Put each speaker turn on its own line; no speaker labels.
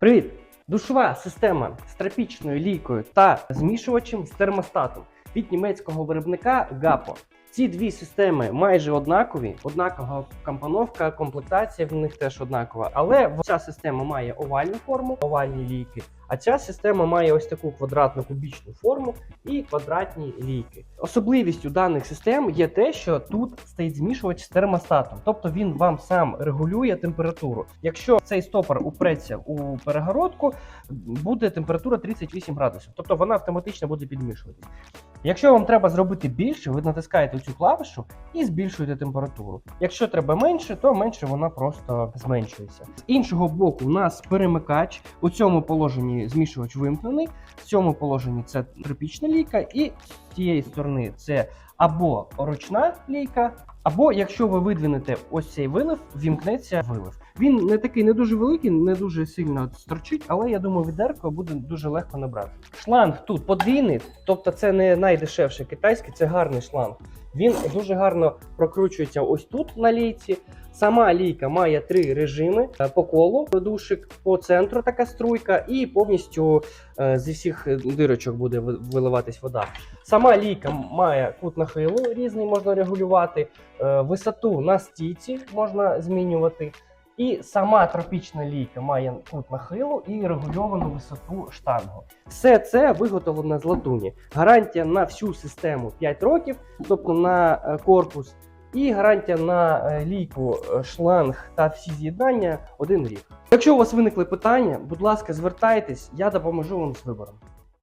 Привіт! Душова система з тропічною лійкою та змішувачем з термостатом від німецького виробника GAPO. Ці дві системи майже однакові, однакова компоновка, комплектація в них теж однакова. Але ця система має овальну форму, овальні лійки, а ця система має ось таку квадратну кубічну форму і квадратні лійки. Особливістю даних систем є те, що тут стоїть змішувач з термостатом, тобто він вам сам регулює температуру. Якщо цей стопор упреться у перегородку, буде температура 38 градусів, тобто вона автоматично буде підмішуватись. Якщо вам треба зробити більше, ви натискаєте цю клавішу і збільшуєте температуру. Якщо треба менше, то менше вона просто зменшується. З іншого боку, у нас перемикач у цьому положенні змішувач вимкнений, в цьому положенні це тропічна лійка, і з цієї сторони це або ручна лійка, або якщо ви видвинете ось цей вилив, вімкнеться вилив. Він не такий не дуже великий, не дуже сильно строчить, але я думаю, відерко буде дуже легко набрати. Шланг тут подвійний, тобто це не найдешевший китайський, це гарний шланг. Він дуже гарно прокручується ось тут на лійці. Сама лійка має три режими Е, по колу, душик, по центру така струйка, і повністю е, зі всіх дирочок буде виливатись вода. Сама лійка має кут нахилу різний, можна регулювати, е, висоту на стійці можна змінювати. І сама тропічна лійка має кут нахилу і регульовану висоту штангу. Все це виготовлено з латуні. Гарантія на всю систему 5 років, тобто на е, корпус, і гарантія на е, лійку, е, шланг та всі з'єднання 1 рік. Якщо у вас виникли питання, будь ласка, звертайтесь, я допоможу вам з вибором.